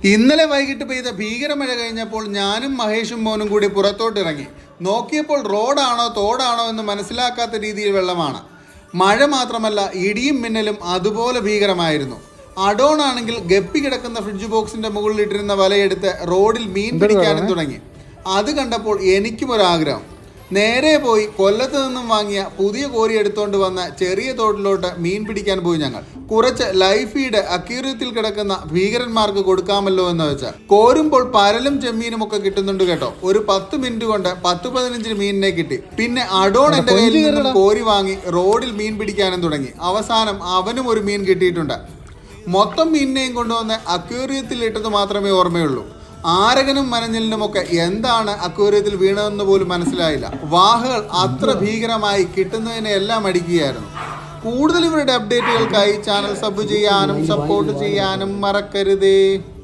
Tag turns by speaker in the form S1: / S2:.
S1: ഇന്നലെ വൈകിട്ട് പെയ്ത ഭീകരമഴ കഴിഞ്ഞപ്പോൾ ഞാനും മഹേഷും മോനും കൂടി പുറത്തോട്ട് ഇറങ്ങി നോക്കിയപ്പോൾ റോഡാണോ തോടാണോ എന്ന് മനസ്സിലാക്കാത്ത രീതിയിൽ വെള്ളമാണ്. മഴ മാത്രമല്ല ഇടിയും മിന്നലും അതുപോലെ ഭീകരമായിരുന്നു. അഡോൺ ആണെങ്കിൽ ഗപ്പി കിടക്കുന്ന ഫ്രിഡ്ജ് ബോക്സിന്റെ മുകളിൽ ഇട്ടിരുന്ന വലയെടുത്ത് റോഡിൽ മീൻ പിടിക്കാനും തുടങ്ങി. അത് കണ്ടപ്പോൾ എനിക്കും ഒരാഗ്രഹം നേരെ പോയി കൊല്ലത്ത് നിന്നും വാങ്ങിയ പുതിയ കോരി എടുത്തോണ്ട് വന്ന ചെറിയ തോട്ടിലോട്ട് മീൻ പിടിക്കാൻ പോയി ഞങ്ങൾ. കുറച്ച് ലൈഫ് ഫീഡ് അക്യൂറിയത്തിൽ കിടക്കുന്ന ഭീകരന്മാർക്ക് കൊടുക്കാമല്ലോ എന്ന് വെച്ചാൽ കോരുമ്പോൾ പരലും ചെമ്മീനും ഒക്കെ കിട്ടുന്നുണ്ട് കേട്ടോ. ഒരു പത്ത് മിനിറ്റ് കൊണ്ട് പത്ത് പതിനഞ്ച് മീനിനെ കിട്ടി. പിന്നെ അഡോൺ എന്റെ കയ്യിൽ നിന്നും കോരി വാങ്ങി റോഡിൽ മീൻ പിടിക്കാനും തുടങ്ങി. അവസാനം അവനും ഒരു മീൻ കിട്ടിയിട്ടുണ്ട്. മൊത്തം മീനിനെയും കൊണ്ടുവന്ന് അക്വേറിയത്തിൽ ഇട്ടത് മാത്രമേ ഓർമ്മയുള്ളൂ. ആരകനും മനഞ്ഞലിനുമൊക്കെ എന്താണ് അക്വേറിയത്തിൽ വീണതെന്ന് പോലും മനസ്സിലായില്ല. വാഹകൾ അത്ര ഭീകരമായി കിട്ടുന്നതിനെ എല്ലാം അടിക്കുകയായിരുന്നു. കൂടുതൽ ഇവരുടെ അപ്ഡേറ്റുകൾക്കായി ചാനൽ സബ് ചെയ്യാനും സപ്പോർട്ട് ചെയ്യാനും മറക്കരുതേ.